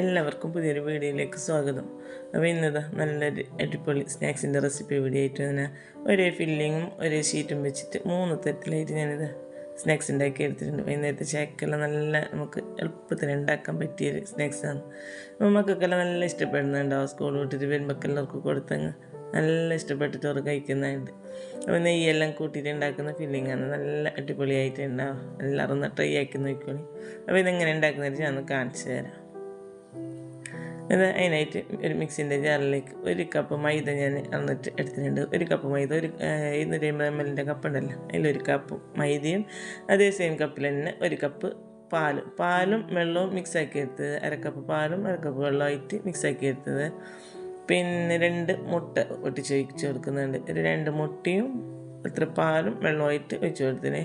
എല്ലാവർക്കും പുതിയൊരു വീഡിയോയിലേക്ക് സ്വാഗതം. അപ്പോൾ ഇന്നതാ നല്ലൊരു അടിപൊളി സ്നാക്സിന്റെ റെസിപ്പി വീഡിയോ ആയിട്ട് തന്നെ ഒരേ ഫില്ലിങ്ങും ഒരേ ഷീറ്റും വെച്ചിട്ട് മൂന്ന് തരത്തിലായിട്ട് ഞാനിത് സ്നാക്സ് ഉണ്ടാക്കി എടുത്തിട്ടുണ്ട്. വൈകുന്നേരത്തെ ചായക്കെല്ലാം നല്ല നമുക്ക് എളുപ്പത്തിൽ ഉണ്ടാക്കാൻ പറ്റിയൊരു സ്നാക്സാണ്. അപ്പോൾ മക്കൾക്കെല്ലാം നല്ല ഇഷ്ടപ്പെടുന്നുണ്ടാവും. സ്കൂൾ വിട്ടിട്ട് വരുമ്പോൾ എല്ലാവർക്കും കൊടുത്തങ്ങ് നല്ല ഇഷ്ടപ്പെട്ടിട്ട് അവർ കഴിക്കുന്നുണ്ട്. അപ്പോൾ നെയ്യെല്ലാം കൂട്ടിയിട്ട് ഉണ്ടാക്കുന്ന ഫില്ലിങ്ങാണ് നല്ല അടിപൊളിയായിട്ട് ഉണ്ടാവും എല്ലാവരും ഒന്ന് ട്രൈ ആക്കി നോക്കിക്കോളി. അപ്പോൾ ഇതെങ്ങനെ ഉണ്ടാക്കുന്നത് ഞാൻ ഒന്ന് കാണിച്ചു തരാം. ഇത് അതിനായിട്ട് ഒരു മിക്സിന്റെ ജാറിലേക്ക് ഒരു കപ്പ് മൈദ ഞാൻ അന്നിട്ട് എടുത്തിട്ടുണ്ട്. ഒരു കപ്പ് മൈദ ഒരു ഇരുന്നൂറ്റി അമ്പത് എം എല്ലിന്റെ കപ്പ് ഉണ്ടല്ലോ. അതിലൊരു കപ്പ് മൈദയും അതേ സെയിം കപ്പിൽ തന്നെ ഒരു കപ്പ് പാലും. പാലും വെള്ളവും മിക്സാക്കി എടുത്തത് അരക്കപ്പ് പാലും അരക്കപ്പ് വെള്ളമായിട്ട് മിക്സാക്കി എടുത്തത്. പിന്നെ രണ്ട് മുട്ട ഒട്ടിച്ച് ഒഴിച്ച് കൊടുക്കുന്നുണ്ട്. ഒരു രണ്ട് മുട്ടയും ഇത്ര പാലും വെള്ളമായിട്ട് ഒഴിച്ച് കൊടുത്തിന്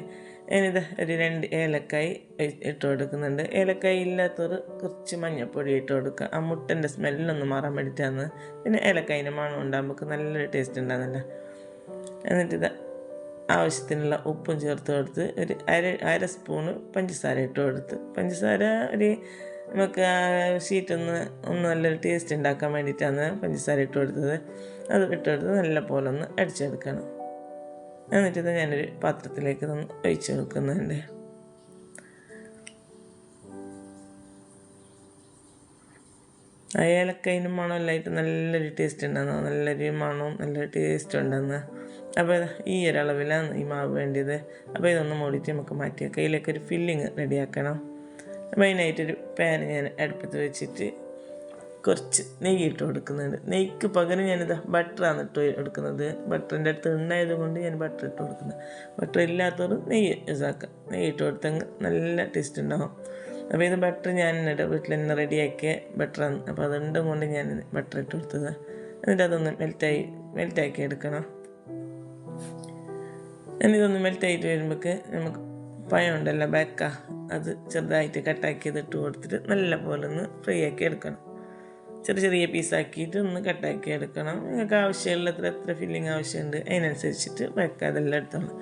ഇനിത് ഒരു രണ്ട് ഏലക്കായി ഇട്ട് കൊടുക്കുന്നുണ്ട്. ഏലക്കായി ഇല്ലാത്തവർ കുറച്ച് മഞ്ഞൾപ്പൊടി ഇട്ട് കൊടുക്കുക. ആ മുട്ടന്റെ സ്മെല്ലൊന്നും മാറാൻ വേണ്ടിയിട്ടാണ്. പിന്നെ ഏലക്കായിന്റെ മണം ഉണ്ടാകുമ്പോൾ നല്ലൊരു ടേസ്റ്റ് ഉണ്ടാകുന്നില്ല? എന്നിട്ടിത് ആവശ്യത്തിനുള്ള ഉപ്പും ചേർത്ത് കൊടുത്ത് ഒരു അര അര സ്പൂണ് പഞ്ചസാര ഇട്ട് കൊടുത്ത്. പഞ്ചസാര ഒരു നമുക്ക് ഷീറ്റൊന്ന് ഒന്ന് നല്ലൊരു ടേസ്റ്റ് ഉണ്ടാക്കാൻ വേണ്ടിയിട്ടാണ് പഞ്ചസാര ഇട്ട് കൊടുത്തത്. അത് ഇട്ട് കൊടുത്ത് നല്ല പോലെ ഒന്ന് അടിച്ചെടുക്കണം. എന്നിട്ട് ഞാനൊരു പാത്രത്തിലേക്ക് ഒന്ന് ഒഴിച്ചു വെക്കുന്നുണ്ട് ആ ഏലക്കൈന്റെ മണമെല്ലായിട്ട് നല്ലൊരു ടേസ്റ്റ് ഉണ്ടാകുന്ന നല്ലൊരു മണവും നല്ലൊരു ടേസ്റ്റ് ഉണ്ടെന്ന്. അപ്പോൾ ഈ ഒരളവിലാണ് ഈ മാവ് വേണ്ടിയത്. അപ്പോൾ ഇതൊന്ന് മൂടിയിട്ട് നമുക്ക് മാറ്റി വെക്കാം ഒരു ഫില്ലിങ് റെഡിയാക്കണം അതിനായിട്ടൊരു പാൻ ഞാൻ അടുപ്പത്ത് വെച്ചിട്ട് കുറച്ച് നെയ്യ് ഇട്ട് കൊടുക്കുന്നുണ്ട്. നെയ്ക്ക് പകരം ഞാനിത് ബട്ടറാണ് ഇട്ട് എടുക്കുന്നത്. ബട്ടറിന്റെ അടുത്ത് ഉണ്ടായത് കൊണ്ട് ഞാൻ ബട്ടർ ഇട്ട് കൊടുക്കുന്നത് ബട്ടർ ഇല്ലാത്തവർ നെയ്യ് യൂസാക്കാം നെയ്യ് ഇട്ട് കൊടുത്തെങ്കിൽ നല്ല ടേസ്റ്റ് ഉണ്ടാവും. അപ്പോൾ ഇത് ബട്ടർ ഞാൻ എന്നിട്ട് വീട്ടിൽ തന്നെ റെഡിയാക്കിയ ബട്ടറാണ് അപ്പോൾ അതുണ്ടും കൊണ്ട് ഞാൻ ബട്ടർ ഇട്ട് കൊടുത്തത്. എന്നിട്ട് അതൊന്ന് മെൽറ്റായി മെൽറ്റാക്കി എടുക്കണം. എന്നിതൊന്ന് മെൽറ്റായിട്ട് വരുമ്പോഴേക്ക് നമുക്ക് പഴം ഉണ്ടല്ലോ ബേക്ക അത് ചെറുതായിട്ട് കട്ടാക്കിയത് ഇട്ട് കൊടുത്തിട്ട് നല്ല പോലെ ഒന്ന് ഫ്രൈ ആക്കി എടുക്കണം. ചെറിയ ചെറിയ പീസാക്കിയിട്ട് ഒന്ന് കട്ടാക്കി എടുക്കണം. നിങ്ങൾക്ക് ആവശ്യമുള്ള എത്ര എത്ര ഫില്ലിങ് ആവശ്യമുണ്ട് അതിനനുസരിച്ചിട്ട് ബേക്ക അതെല്ലാം എടുത്തോളാം.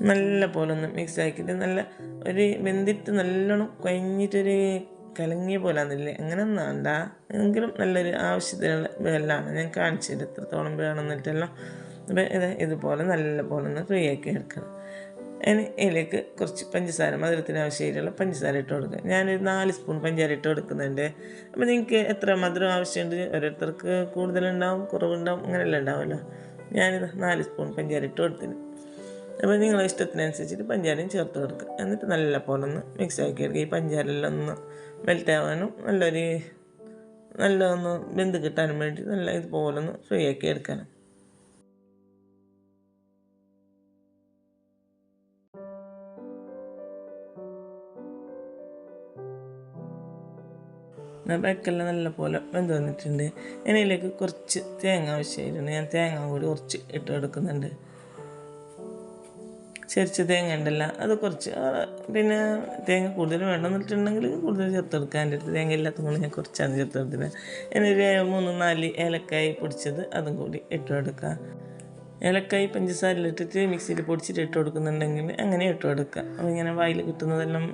നല്ല പോലെ ഒന്ന് മിക്സ് ആക്കിയിട്ട് നല്ല ഒരു വെന്തിട്ട് നല്ലോണം കഴിഞ്ഞിട്ടൊരു കലങ്ങിയ പോലെ ആണെന്നില്ലേ അങ്ങനെ ഒന്നും വേണ്ട. എങ്കിലും നല്ലൊരു ആവശ്യത്തിനുള്ള വെള്ളമാണ് ഞാൻ കാണിച്ചത്. എത്രത്തോളം വേണമെന്നിട്ടെല്ലാം അപ്പോൾ ഇത് ഇതുപോലെ നല്ല പോലെ ഒന്ന് ഫ്രീ ആക്കി എടുക്കണം. ഇനി ഇതിലേക്ക് കുറച്ച് പഞ്ചസാര മധുരത്തിന് ആവശ്യമായിട്ടുള്ള പഞ്ചസാര ഇട്ട് കൊടുക്കുക. ഞാനൊരു നാല് സ്പൂൺ പഞ്ചസാര ഇട്ട് കൊടുക്കുന്നുണ്ട്. അപ്പോൾ നിങ്ങൾക്ക് എത്ര മധുരം ആവശ്യമുണ്ട്? ഓരോരുത്തർക്ക് കൂടുതലുണ്ടാവും കുറവുണ്ടാവും അങ്ങനെയെല്ലാം ഉണ്ടാവുമല്ലോ. ഞാനിത് നാല് സ്പൂൺ പഞ്ചസാര ഇട്ട് കൊടുത്തിന്. അപ്പോൾ നിങ്ങളെ ഇഷ്ടത്തിനനുസരിച്ചിട്ട് പഞ്ചാരയും ചേർത്ത് കൊടുക്കുക. എന്നിട്ട് നല്ല പോലെ ഒന്ന് മിക്സ് ആക്കി എടുക്കുക. ഈ പഞ്ചാരെല്ലാം ഒന്ന് മെൽറ്റ് ആവാനും നല്ലൊരു നല്ല ഒന്ന് വെന്ത് കിട്ടാനും വേണ്ടി നല്ല ഇതുപോലെ ഒന്ന് ഫ്രീ ആക്കി എടുക്കണം ബാക്കെല്ലാം നല്ല പോലെ വെന്ത് വന്നിട്ടുണ്ട്. ഇതിലേക്ക് കുറച്ച് തേങ്ങ ആവശ്യമായിട്ടുണ്ട് ഞാൻ തേങ്ങ കൂടി കുറച്ച് ഇട്ട് എടുക്കുന്നുണ്ട് ചെറിച്ച തേങ്ങ ഉണ്ടല്ലോ അത് കുറച്ച്. പിന്നെ തേങ്ങ കൂടുതൽ വേണമെന്നിട്ടുണ്ടെങ്കിൽ കൂടുതൽ ചേർത്തെടുക്കുക എന്റെ അടുത്ത് തേങ്ങ ഇല്ലാത്ത കൊണ്ട് ഞാൻ കുറച്ചാണ് ചേർത്തെടുത്തത് എന്നൊരു മൂന്ന് നാല് ഏലക്കായി പൊടിച്ചത് അതും കൂടി ഇട്ട് കൊടുക്കുക. ഏലക്കായി പഞ്ചസാരയിലിട്ടിട്ട് മിക്സിയിൽ പൊടിച്ചിട്ട് ഇട്ട് കൊടുക്കുന്നുണ്ടെങ്കിൽ അങ്ങനെ ഇട്ട് കൊടുക്കുക. അപ്പോൾ ഇങ്ങനെ വായിൽ കിട്ടുന്നതെല്ലാം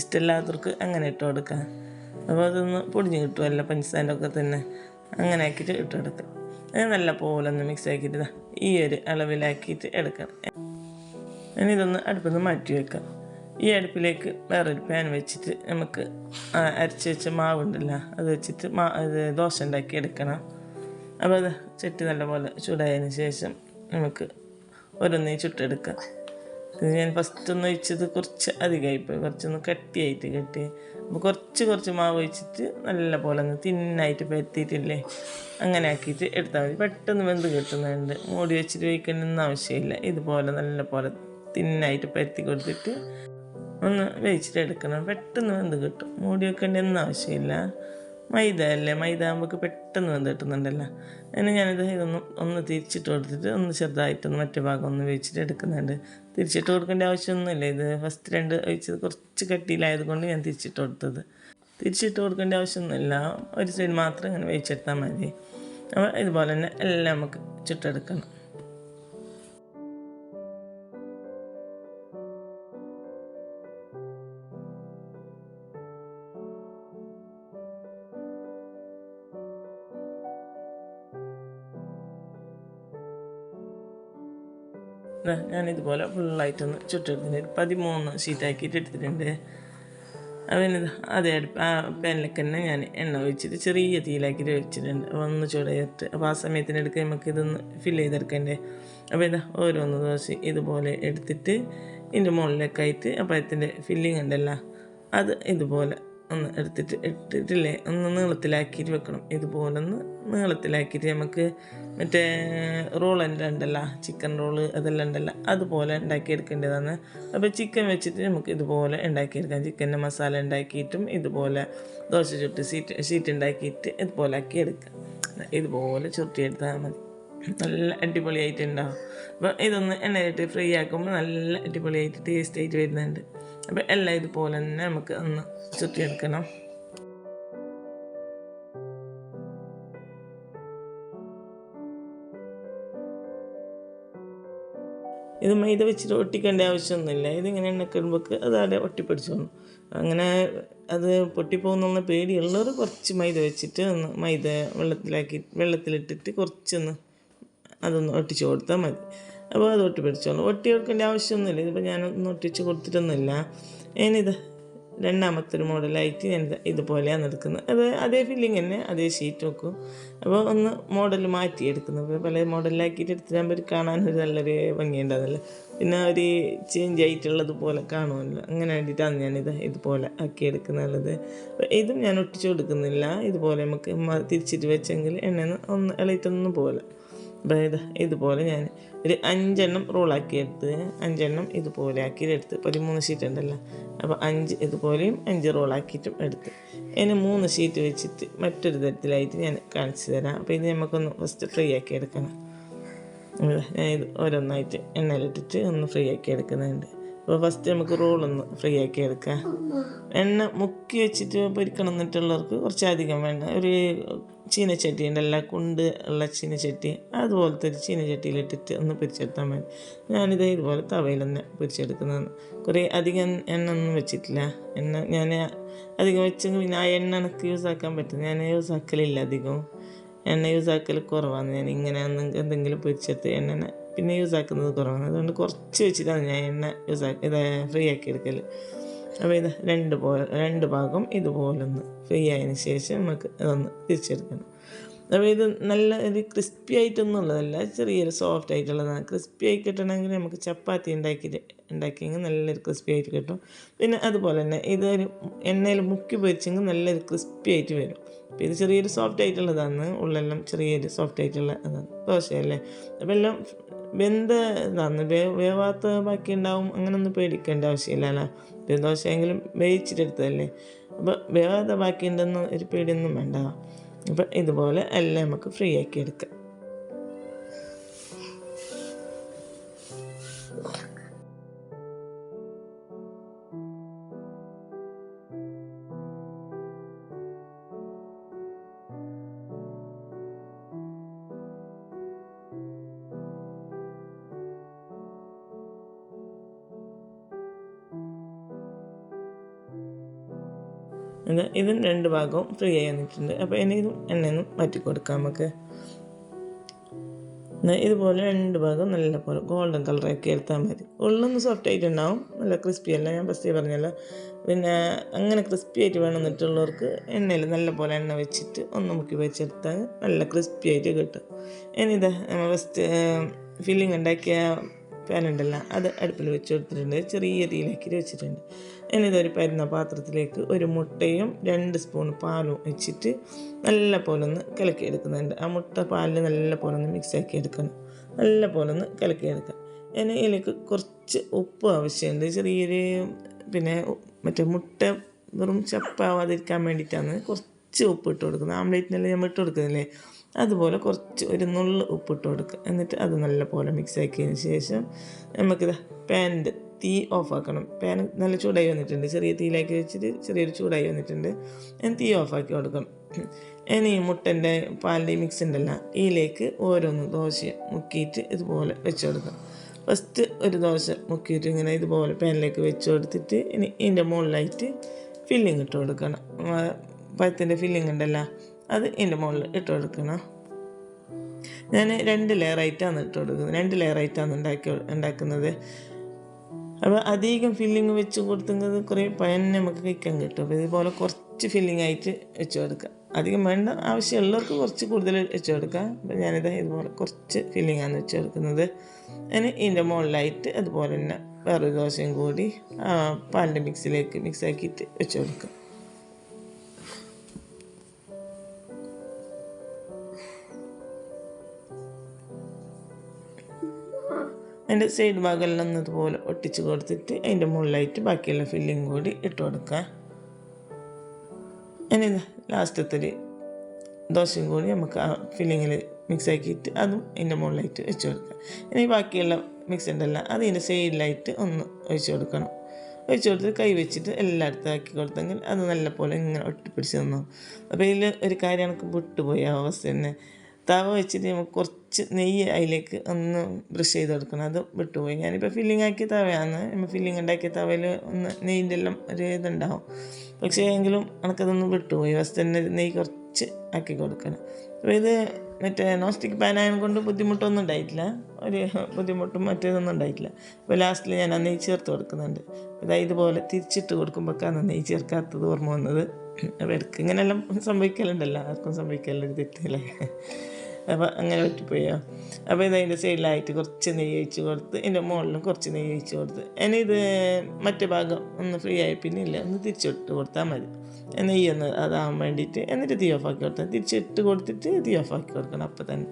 ഇഷ്ടമില്ലാത്തവർക്ക് അങ്ങനെ ഇട്ട് കൊടുക്കുക. അപ്പോൾ അതൊന്ന് പൊടിഞ്ഞ് കിട്ടുമല്ലോ പഞ്ചസാരന്റെ ഒക്കെ തന്നെ. അങ്ങനെ ആക്കിയിട്ട് ഇട്ട് കൊടുക്കുക അങ്ങനെ നല്ല പോലെ ഒന്ന് മിക്സ് ആക്കിയിട്ട് ഈ ഒരു അളവിലാക്കിയിട്ട് എടുക്കണം ഇനി ഇതൊന്ന് അടുപ്പിൽ നിന്ന് മാറ്റി വെക്കാം. ഈ അടുപ്പിലേക്ക് വേറൊരു പാൻ വെച്ചിട്ട് നമുക്ക് അരച്ച് വെച്ച മാവുണ്ടല്ലോ അത് വെച്ചിട്ട് മാ ഇത് ദോശ ഉണ്ടാക്കി എടുക്കണം. അപ്പോൾ അത് ചട്ടി നല്ലപോലെ ചൂടായതിന് ശേഷം നമുക്ക് ഓരോന്നേ ചുട്ടെടുക്കാം. ഇത് ഞാൻ ഫസ്റ്റ് ഒന്ന് ഒഴിച്ചത് കുറച്ച് അധികമായിപ്പോയി കുറച്ചൊന്ന് കട്ടിയായിട്ട് കെട്ടി. അപ്പോൾ കുറച്ച് കുറച്ച് മാവ് ഒഴിച്ചിട്ട് നല്ല പോലെ ഒന്ന് തിന്നായിട്ട് പരത്തിയിട്ടില്ലേ? അങ്ങനെ ആക്കിയിട്ട് എടുത്താൽ മതി. പെട്ടെന്ന് വെന്ത് കിട്ടുന്നുണ്ട്. മൂടി വെച്ചിട്ട് വയ്ക്കേണ്ടൊന്നും ആവശ്യമില്ല. ഇതുപോലെ നല്ല പോലെ തിന്നായിട്ട് പരത്തി കൊടുത്തിട്ട് ഒന്ന് വേവിച്ചിട്ട് എടുക്കണം. പെട്ടെന്ന് വെന്ത് കിട്ടും. മൂടി വെക്കേണ്ട ഒന്നും ആവശ്യമില്ല. മൈദ അല്ലേ? മൈദ ആകുമ്പോൾ പെട്ടെന്ന് വെന്ത് കിട്ടുന്നുണ്ടല്ലോ. അതിന് ഞാനിത് ഇതൊന്ന് ഒന്ന് തിരിച്ചിട്ട് കൊടുത്തിട്ട് ഒന്ന് ചെറുതായിട്ടൊന്ന് മറ്റേ ഭാഗം ഒന്ന് വെച്ചിട്ട് എടുക്കുന്നുണ്ട്. തിരിച്ചിട്ട് കൊടുക്കേണ്ട ആവശ്യമൊന്നുമില്ല. ഇത് ഫസ്റ്റ് രണ്ട് ഒഴിച്ചത് കുറച്ച് കട്ടിയിലായത് കൊണ്ട് ഞാൻ തിരിച്ചിട്ട് കൊടുത്തത്. തിരിച്ചിട്ട് കൊടുക്കേണ്ട ആവശ്യമൊന്നുമില്ല. ഒരു സൈഡ് മാത്രം ഇങ്ങനെ വേവിച്ചെടുത്താൽ മതി. അപ്പോൾ ഇതുപോലെ തന്നെ എല്ലാം നമുക്ക് ചുട്ടെടുക്കണം. ദാ ഞാനിതുപോലെ ഫുള്ളായിട്ടൊന്ന് ചുട്ടെടുത്തിട്ടുണ്ട്. ഒരു പതിമൂന്ന് ഷീറ്റാക്കിയിട്ട് എടുത്തിട്ടുണ്ട്. അവന് അതേ ആ പാനിലേക്ക് തന്നെ ഞാൻ എണ്ണ ഒഴിച്ചിട്ട് ചെറിയ തീയിലാക്കിയിട്ട് വെച്ചിട്ടുണ്ട് അപ്പോൾ ഒന്ന് ചൂടായിട്ട് അപ്പോൾ ആ സമയത്തിനെടുക്ക് നമുക്ക് ഇതൊന്ന് ഫില്ല് ചെയ്തെടുക്കണ്ടേ? അപ്പോൾ ഇതാ ഓരോന്ന് ദോശ ഇതുപോലെ എടുത്തിട്ട് ഇതിന്റെ മുകളിലേക്കായിട്ട് അപ്പം അതിന്റെ ഫില്ലിംഗ് ഉണ്ടല്ല. അത് ഇതുപോലെ ഒന്ന് എടുത്തിട്ട് ഇട്ടിട്ടില്ലേ? ഒന്ന് നീളത്തിലാക്കിയിട്ട് വെക്കണം. ഇതുപോലെ ഒന്ന് നീളത്തിലാക്കിയിട്ട് നമുക്ക് മറ്റേ റോളെല്ലാം ഉണ്ടല്ലോ ചിക്കൻ റോൾ അതെല്ലാം ഉണ്ടല്ലോ അതുപോലെ ഉണ്ടാക്കിയെടുക്കേണ്ടതാണ്. അപ്പോൾ ചിക്കൻ വെച്ചിട്ട് നമുക്ക് ഇതുപോലെ ഉണ്ടാക്കിയെടുക്കാം. ചിക്കന്റെ മസാല ഉണ്ടാക്കിയിട്ടും ഇതുപോലെ ദോശ ചുട്ട് സീറ്റ് ഷീറ്റ് ഉണ്ടാക്കിയിട്ട് ഇതുപോലെ ആക്കി എടുക്കാം ഇതുപോലെ ചുരുട്ടിയെടുത്താൽ മതി. നല്ല അടിപൊളിയായിട്ടുണ്ടാവും. അപ്പോൾ ഇതൊന്ന് എണ്ണയിട്ട് ഫ്രീ ആക്കുമ്പോൾ നല്ല അടിപൊളിയായിട്ട് ടേസ്റ്റ് ആയിട്ട് വരുന്നുണ്ട്. അപ്പോൾ എല്ലാം ഇതുപോലെ തന്നെ നമുക്ക് ഒന്ന് ചുറ്റിയെടുക്കണം. ഇത് മൈദ വെച്ചിട്ട് ഒട്ടിക്കേണ്ട ആവശ്യമൊന്നുമില്ല. ഇതിങ്ങനെ എണ്ണക്കിടുമ്പോൾ അത് അവിടെ ഒട്ടിപ്പിടിച്ചോളും അങ്ങനെ അത് പൊട്ടിപ്പോകുന്ന പേടിയുള്ളവർ കുറച്ച് മൈദ വെച്ചിട്ട് ഒന്ന് മൈദ വെള്ളത്തിലാക്കി വെള്ളത്തിലിട്ടിട്ട് കുറച്ചൊന്ന് അതൊന്ന് ഒട്ടിച്ചു കൊടുത്താൽ മതി. അത് ഒട്ടി പിടിച്ചോളൂ. ഒട്ടി കൊടുക്കേണ്ട ആവശ്യമൊന്നുമില്ല. ഇതിപ്പോൾ ഞാനൊന്നും ഒട്ടിച്ച് കൊടുത്തിട്ടൊന്നുമില്ല. ഞാനിത് രണ്ടാമത്തെ ഒരു മോഡലായിട്ട് ഞാൻ ഇത് ഇതുപോലെയാണ് എടുക്കുന്നത്. അത് അതേ ഫില്ലിങ് തന്നെ അതേ ഷീറ്റ് വെക്കും. അപ്പോൾ ഒന്ന് മോഡൽ മാറ്റി എടുക്കുന്നത് പല മോഡലിലാക്കിയിട്ട് എടുത്തിട്ടാകുമ്പോൾ ഒരു കാണാനൊരു നല്ലൊരു ഭംഗിയുണ്ടാകുന്നല്ലോ പിന്നെ ഒരു ചേഞ്ച് ആയിട്ടുള്ളത് പോലെ കാണുമല്ലോ. അങ്ങനെ വേണ്ടിയിട്ടാണ് ഞാനിത് ഇതുപോലെ ആക്കി എടുക്കുന്നുള്ളത് ഇതും ഞാൻ ഒട്ടിച്ചു കൊടുക്കുന്നില്ല. ഇതുപോലെ നമുക്ക് തിരിച്ചിട്ട് വെച്ചെങ്കിൽ എണ്ണ ഒന്ന് ഇളയിട്ടൊന്നും പോലെ ഇത് ഇതുപോലെ ഞാൻ ഒരു അഞ്ചെണ്ണം റോളാക്കി എടുത്ത് അഞ്ചെണ്ണം ഇതുപോലെ ആക്കി എടുത്ത് പതിമൂന്ന് ഷീറ്റ് ഉണ്ടല്ലോ. അപ്പോൾ അഞ്ച് ഇതുപോലെയും അഞ്ച് റോളാക്കിയിട്ടും എടുത്ത്. ഇനി മൂന്ന് ഷീറ്റ് വെച്ചിട്ട് മറ്റൊരു തരത്തിലായിട്ട് ഞാൻ കാണിച്ചു തരാം. അപ്പോൾ ഇത് നമുക്കൊന്ന് ഫസ്റ്റ് ഫ്രീ ആക്കി എടുക്കണം. ഞാൻ ഇത് ഓരോന്നായിട്ട് എണ്ണയിലിട്ടിട്ട് ഒന്ന് ഫ്രീ ആക്കി എടുക്കുന്നുണ്ട്. അപ്പോൾ ഫസ്റ്റ് നമുക്ക് റോളൊന്ന് ഫ്രീ ആക്കി എടുക്കാം. എണ്ണ മുക്കി വെച്ചിട്ട് പൊരിക്കണം എന്നിട്ടുള്ളവർക്ക് കുറച്ചധികം വേണ്ട. ഒരു ചീനച്ചട്ടി ഉണ്ടല്ല കുണ്ട് ഉള്ള ചീനച്ചട്ടി അതുപോലത്തെ ഒരു ചീനച്ചട്ടിയിലിട്ടിട്ട് ഒന്ന് പൊരിച്ചെടുത്താൽ മതി. ഞാനിത് ഇതുപോലെ തവയിൽ തന്നെ പൊരിച്ചെടുക്കുന്നതാണ്. കുറേ അധികം എണ്ണ ഒന്നും വെച്ചിട്ടില്ല. എണ്ണ ഞാൻ അധികം വെച്ചെങ്കിൽ പിന്നെ ആ എണ്ണ എനിക്ക് യൂസ് ആക്കാൻ പറ്റും ഞാൻ യൂസ് ആക്കലില്ല അധികവും. എണ്ണ യൂസാക്കൽ കുറവാണ് ഞാൻ ഇങ്ങനെ എന്തെങ്കിലും പൊരിച്ചെടുത്ത് എണ്ണ പിന്നെ യൂസാക്കുന്നത് കുറവാണ്. അതുകൊണ്ട് കുറച്ച് വെച്ചിട്ടാണ് ഞാൻ എണ്ണ യൂസാക്കി ഇത് ഫ്രീ ആക്കി എടുക്കൽ അപ്പോൾ ഇത് രണ്ട് പോ രണ്ട് ഭാഗം ഇതുപോലൊന്ന് ഫ്രീ ആയതിന് ശേഷം നമുക്ക് അതൊന്ന് തിരിച്ചെടുക്കണം. അപ്പോൾ ഇത് നല്ല ഒരു ക്രിസ്പി ആയിട്ടൊന്നും ഉള്ളതല്ല ചെറിയൊരു സോഫ്റ്റ് ആയിട്ടുള്ളതാണ്. ക്രിസ്പി ആയി കിട്ടണമെങ്കിൽ നമുക്ക് ചപ്പാത്തി ഉണ്ടാക്കിയിട്ട് ഉണ്ടാക്കിയെങ്കിൽ നല്ലൊരു ക്രിസ്പി ആയിട്ട് കിട്ടും. പിന്നെ അതുപോലെ തന്നെ ഇതൊരു എണ്ണയിൽ മുക്കി പൊരിച്ചെങ്കിൽ നല്ലൊരു ക്രിസ്പി ആയിട്ട് വരും. അപ്പോൾ ഇത് ചെറിയൊരു സോഫ്റ്റ് ആയിട്ടുള്ളതാണ് ഉള്ളെല്ലാം ചെറിയൊരു സോഫ്റ്റ് ആയിട്ടുള്ള അതാണ്. ദോശയല്ലേ? അപ്പോൾ എല്ലാം വെന്ത ഇതാണ്. വേ വേവാത്ത ബാക്കി ഉണ്ടാവും അങ്ങനൊന്നും പേടിക്കേണ്ട ആവശ്യമില്ല അല്ലേ? ഇത് ദോശയെങ്കിലും വേവിച്ചിട്ടെടുത്തതല്ലേ? അപ്പോൾ വേവാത്ത ബാക്കി ഉണ്ടെന്ന് ഒരു പേടിയൊന്നും വേണ്ട. അപ്പം ഇതുപോലെ എല്ലാം നമുക്ക് ഫ്രീ ആക്കി എടുക്കാം. ഇത് ഇതും രണ്ട് ഭാഗവും ഫ്രീ ആയി വന്നിട്ടുണ്ട്. അപ്പോൾ ഇനി ഇതും എണ്ണയൊന്നും മാറ്റി കൊടുക്കാം നമുക്ക് ഇതുപോലെ രണ്ട് ഭാഗം നല്ല പോലെ ഗോൾഡൻ കളറാക്കി എടുത്താൽ മതി. ഉള്ളൊന്ന് സോഫ്റ്റ് ആയിട്ട് ഉണ്ടാവും നല്ല ക്രിസ്പി അല്ല. ഞാൻ ഫസ്റ്റ് പറഞ്ഞല്ല. പിന്നെ അങ്ങനെ ക്രിസ്പി ആയിട്ട് വേണമെന്നിട്ടുള്ളവർക്ക് എണ്ണയിൽ നല്ല പോലെ എണ്ണ വെച്ചിട്ട് ഒന്ന് മുക്കി വെച്ചെടുത്താൽ നല്ല ക്രിസ്പി ആയിട്ട് കിട്ടും. ഇനി ഇതാ നമ്മൾ ഫസ്റ്റ് ഫില്ലിങ് ഉണ്ടാക്കിയ പാൻ അത് അടുപ്പിൽ വെച്ച് കൊടുത്തിട്ടുണ്ട്. ചെറിയ തീയിലാക്കി വെച്ചിട്ടുണ്ട്. ഇനി ഇതൊരു പരുന്ന പാത്രത്തിലേക്ക് ഒരു മുട്ടയും രണ്ട് സ്പൂൺ പാലും വെച്ചിട്ട് നല്ല പോലെ ഒന്ന് കലക്കി എടുക്കുന്നുണ്ട് ആ മുട്ട പാലിൽ നല്ല പോലെ ഒന്ന് മിക്സ് ആക്കി എടുക്കണം നല്ല പോലെ ഒന്ന് കലക്കി എടുക്കാം ഇനി ഇതിലേക്ക് കുറച്ച് ഉപ്പ് ആവശ്യമുണ്ട്. ചെറിയൊരു പിന്നെ മറ്റേ മുട്ട വെറും ചപ്പാവാതിരിക്കാൻ വേണ്ടിയിട്ടാണ് കുറച്ച് ഉപ്പ് ഇട്ട് കൊടുക്കുന്നത്. ആംലേറ്റിനെല്ലാം നമ്മൾ ഇട്ട് കൊടുക്കുന്നില്ലേ? അതുപോലെ കുറച്ച് ഒരു നുള്ളു ഉപ്പിട്ട് കൊടുക്കുക. എന്നിട്ട് അത് നല്ല പോലെ മിക്സ് ആക്കിയതിന് ശേഷം നമുക്കിത് പാനിന്റെ തീ ഓഫാക്കണം. പാൻ നല്ല ചൂടായി വന്നിട്ടുണ്ട്. ചെറിയ തീയിലേക്ക് വെച്ചിട്ട് ചെറിയൊരു ചൂടായി വന്നിട്ടുണ്ട്. ഞാൻ തീ ഓഫാക്കി കൊടുക്കണം ഇനി മുട്ടന്റെ പാലിന്റെ മിക്സ് ഉണ്ടല്ലോ ഇതിലേക്ക് ഓരോന്ന് ദോശ മുക്കിയിട്ട് ഇതുപോലെ വെച്ച് കൊടുക്കണം ഫസ്റ്റ് ഒരു ദോശ മുക്കിയിട്ട് ഇങ്ങനെ ഇതുപോലെ പാനിലേക്ക് വെച്ച് കൊടുത്തിട്ട് ഇനി ഇതിന്റെ മുകളിലായിട്ട് ഫില്ലിങ് ഇട്ട് കൊടുക്കണം. പഴത്തിന്റെ ഫില്ലിങ് ഉണ്ടല്ലോ അത് ഇതിന്റെ മുകളിൽ ഇട്ട് കൊടുക്കണം. ഞാൻ രണ്ട് ലെയറായിട്ടാണ് ഇട്ട് കൊടുക്കുന്നത്. രണ്ട് ലെയറായിട്ടാണ് ഉണ്ടാക്കി ഉണ്ടാക്കുന്നത്. അപ്പോൾ അധികം ഫില്ലിങ് വെച്ച് കൊടുക്കുന്നത് കുറേ പയൻ നമുക്ക് കഴിക്കാൻ കിട്ടും. അപ്പോൾ ഇതുപോലെ കുറച്ച് ഫില്ലിംഗ് ആയിട്ട് വെച്ച് കൊടുക്കുക. അധികം വേണ്ട ആവശ്യമുള്ളവർക്ക് കുറച്ച് കൂടുതൽ വെച്ച് കൊടുക്കുക. അപ്പോൾ ഞാനിത് ഇതുപോലെ കുറച്ച് ഫില്ലിംഗ് ആണ് വെച്ച് കൊടുക്കുന്നത്. അതിന് ഇതിന്റെ മുകളിലായിട്ട് അതുപോലെ തന്നെ വേറൊരു ദോശയും കൂടി പാലിന്റെ മിക്സിലേക്ക് മിക്സാക്കിയിട്ട് വെച്ച് കൊടുക്കുക അതിന്റെ സൈഡ് ഭാഗമെല്ലാം ഇതുപോലെ ഒട്ടിച്ച് കൊടുത്തിട്ട് അതിന്റെ മുകളിലായിട്ട് ബാക്കിയുള്ള ഫില്ലിങ് കൂടി ഇട്ട് കൊടുക്കുക. ഇനി ലാസ്റ്റത്തെ ഒരു ദോശയും കൂടി നമുക്ക് ആ ഫില്ലിങ്ങിൽ മിക്സ് ആക്കിയിട്ട് അതും അതിന്റെ മുകളിലായിട്ട് വെച്ച് കൊടുക്കുക. ഇനി ബാക്കിയുള്ള മിക്സ് ഉണ്ടല്ല അത് ഇതിന്റെ സൈഡിലായിട്ട് ഒന്ന് ഒഴിച്ചു കൊടുക്കണം. ഒഴിച്ചു കൊടുത്തിട്ട് കൈ വെച്ചിട്ട് എല്ലായിടത്തും ആക്കി കൊടുത്തെങ്കിൽ അത് നല്ല പോലെ ഇങ്ങനെ ഒട്ടിപ്പിടിച്ച് തന്നു അപ്പോൾ ഇതിൽ ഒരു കാര്യം എനിക്ക് വിട്ടുപോയി അവസ്ഥ തന്നെ. തവ വെച്ചിട്ട് നമുക്ക് കുറച്ച് നെയ്യ് അതിലേക്ക് ഒന്ന് ബ്രഷ് ചെയ്ത് കൊടുക്കണം. അത് വിട്ടുപോയി. ഞാനിപ്പോൾ ഫില്ലിംഗ് ആക്കിയ തവയാണ്. നമ്മൾ ഫില്ലിംഗ് ഉണ്ടാക്കിയ തവയിൽ ഒന്ന് നെയ്യിന്റെ എല്ലാം ഒരു ഇതുണ്ടാവും. പക്ഷേ എങ്കിലും എനിക്കതൊന്ന് വിട്ടുപോയി. ഫസ്റ്റ് തന്നെ നെയ്യ് കുറച്ച് ആക്കി കൊടുക്കണം. അപ്പോൾ ഇത് മറ്റേ നോസ്റ്റിക് ആയത് കൊണ്ട് ബുദ്ധിമുട്ടൊന്നും ഉണ്ടായിട്ടില്ല. ഒരു ബുദ്ധിമുട്ടും മറ്റേതൊന്നും ഉണ്ടായിട്ടില്ല. അപ്പോൾ ലാസ്റ്റിൽ ഞാൻ ആ നെയ്യ് ചേർത്ത് കൊടുക്കുന്നുണ്ട്. അതായത് ഇതുപോലെ തിരിച്ചിട്ട് കൊടുക്കുമ്പോഴൊക്കെ അന്ന് നെയ്യ് ചേർക്കാത്തത് ഓർമ്മ വന്നത്. അപ്പോൾ ഇങ്ങനെല്ലാം സംഭവിക്കലുണ്ടല്ലോ. ആർക്കും സംഭവിക്കലൊരു തെറ്റല്ലേ? അപ്പോൾ അങ്ങനെ പറ്റിപ്പോയോ. അപ്പോൾ ഇത് അതിന്റെ സൈഡിലായിട്ട് കുറച്ച് നെയ്യ് ഒഴിച്ച് കൊടുത്ത് എന്റെ മുകളിലും കുറച്ച് നെയ്യ് ഒഴിച്ച് കൊടുത്ത്. ഇനി ഇത് മറ്റേ ഭാഗം ഒന്ന് ഫ്രീ ആയി പിന്നെ ഇല്ല ഒന്ന് തിരിച്ചിട്ട് കൊടുത്താൽ മതി. നെയ്യ് ഒന്ന് അതാവാൻ വേണ്ടിയിട്ട് എന്നിട്ട് തീ ഓഫ് ആക്കി കൊടുത്താൽ തിരിച്ചിട്ട് കൊടുത്തിട്ട് തീ ഓഫ് ആക്കി കൊടുക്കണം അപ്പോൾ തന്നെ.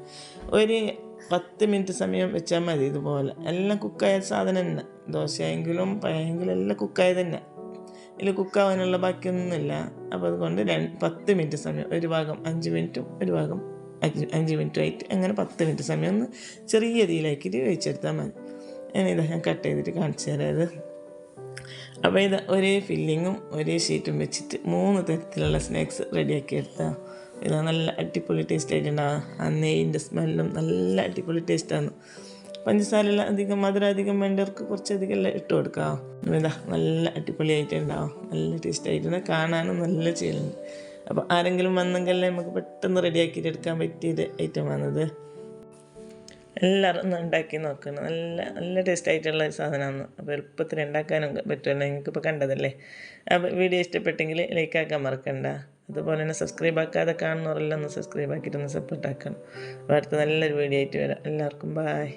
ഒരു പത്ത് മിനിറ്റ് സമയം വെച്ചാൽ മതി ഇതുപോലെ. എല്ലാം കുക്കായ സാധനം തന്നെ. ദോശയെങ്കിലും പഴയെങ്കിലും എല്ലാം കുക്കായ തന്നെ. ഇതിൽ കുക്കാവാനുള്ള ബാക്കിയൊന്നുമില്ല. അപ്പോൾ അതുകൊണ്ട് രണ്ട് പത്ത് മിനിറ്റ് സമയം ഒരു ഭാഗം അഞ്ച് മിനിറ്റും ഒരു ഭാഗം അഞ്ച് അഞ്ച് മിനിറ്റും ആയിട്ട് അങ്ങനെ പത്ത് മിനിറ്റ് സമയം ഒന്ന് ചെറിയ രീതിയിലാക്കിയിട്ട് വെച്ചെടുത്താൽ മതി. ഇതാ ഞാൻ കട്ട് ചെയ്തിട്ട് കാണിച്ചു തരാം അപ്പോൾ ഇത് ഒരേ ഫില്ലിങ്ങും ഒരേ ഷീറ്റും വെച്ചിട്ട് മൂന്ന് തരത്തിലുള്ള സ്നാക്സ് റെഡിയാക്കി എടുത്താൽ ഇത് നല്ല അടിപൊളി ടേസ്റ്റ് ആയിട്ടുണ്ടാകും ആ നെയ്യിന്റെ സ്മെല്ലും നല്ല അടിപൊളി ടേസ്റ്റാണ് പഞ്ചസാര അധികം മധുരം അധികം വേണ്ടവർക്ക് കുറച്ചധികം എല്ലാം ഇട്ട് കൊടുക്കാം. ഇതാ നല്ല അടിപൊളിയായിട്ടുണ്ടാവും നല്ല ടേസ്റ്റ് ആയിട്ടുണ്ട്. കാണാനും നല്ല ചെയ്യലുണ്ട് അപ്പോൾ ആരെങ്കിലും വന്നെങ്കിൽ നമുക്ക് പെട്ടെന്ന് റെഡിയാക്കിയിട്ട് എടുക്കാൻ പറ്റിയൊരു ഐറ്റമാണിത് എല്ലാവരും ഒന്ന് ഉണ്ടാക്കി നോക്കണം. നല്ല നല്ല ടേസ്റ്റ് ആയിട്ടുള്ള സാധനമാണ്. അപ്പോൾ എളുപ്പത്തിൽ ഉണ്ടാക്കാനും പറ്റുമല്ലോ. നിങ്ങൾക്കിപ്പോൾ കണ്ടതല്ലേ? അപ്പോൾ വീഡിയോ ഇഷ്ടപ്പെട്ടെങ്കിൽ ലൈക്ക് ആക്കാൻ മറക്കണ്ട. അതുപോലെ തന്നെ സബ്സ്ക്രൈബ് ആക്കാതെ കാണുന്നവരെല്ലാം ഒന്ന് സബ്സ്ക്രൈബ് ആക്കിയിട്ട് ഒന്ന് സപ്പോർട്ട് ആക്കണം. അപ്പോൾ അടുത്ത നല്ലൊരു വീഡിയോ ആയിട്ട് വരാം. എല്ലാവർക്കും ബായ്